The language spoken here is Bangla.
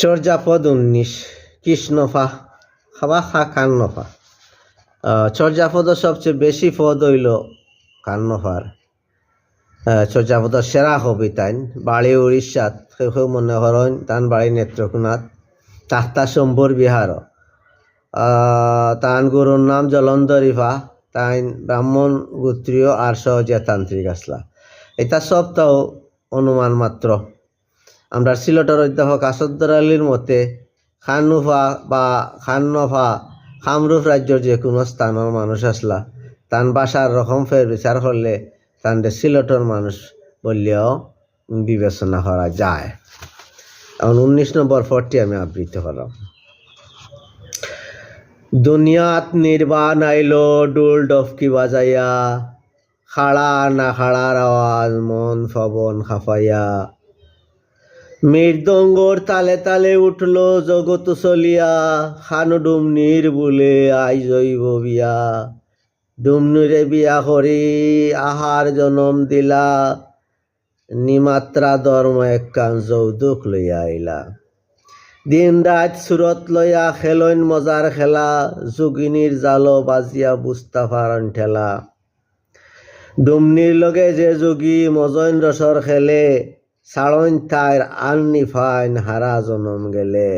চর্যাপদ উনিশ কৃষ্ণফা খাবা খা কান্নফা চর্যাপদ সবচেয়ে বেশি পদ হইল কান্নফার। চর্যাপদ সেরা কবিতাইন বাড়ি উড়িষ্যাত সেউ মনে করেন তান বাড়ি নেত্রকোনাথ তাহতা শম্ভুর বিহার। তান গুরুর নাম জলন্ধরিফা তাইন ব্রাহ্মণ গোত্রীয় আর সহজে তান্ত্রিক আসলা। এটা সব তাও অনুমান মাত্র। আমরা সিলেটের অধ্যাপক আসাদ্দর আলীর মতে খানুফা বা খান্নফা কামরূপ রাজ্যের যে কোনো স্থানের মানুষ আসলা, তান বাসার রকম ফের বিচার করলে তানদের সিলেটের মানুষ বললেও বিবেচনা করা যায়। এখন উনিশ নম্বর পরটি আমি আবৃত্তি করলাম। দুনিয়াত নির্বাণ আইলো, ডুল ডফকি বাজাইয়া, খাড়া না খাড়ার আওয়াজ, মন ফবন খাফাইয়া। মৃদঙ্গর তালে তালে উঠল জগত চলিয়া। খানু ডুমনির বুলে আই জৈব বিয়া। ডুমনিরে বিয়া করি, আহার জনম দিলা। নিমাত্রা ধর্ম একখান যৌতুক লইয়া আইলা। দিন রাত সুরত লইয়া খেলইন মজার খেলা যোগিনীর জালো বাজিয়া বুস্তাফারন ঠেলা। ডুমনির লগে যে যোগী মজইন রসর খেলে সাড়ন তাইর আন্নি ফাইন হারা জনম গেলে।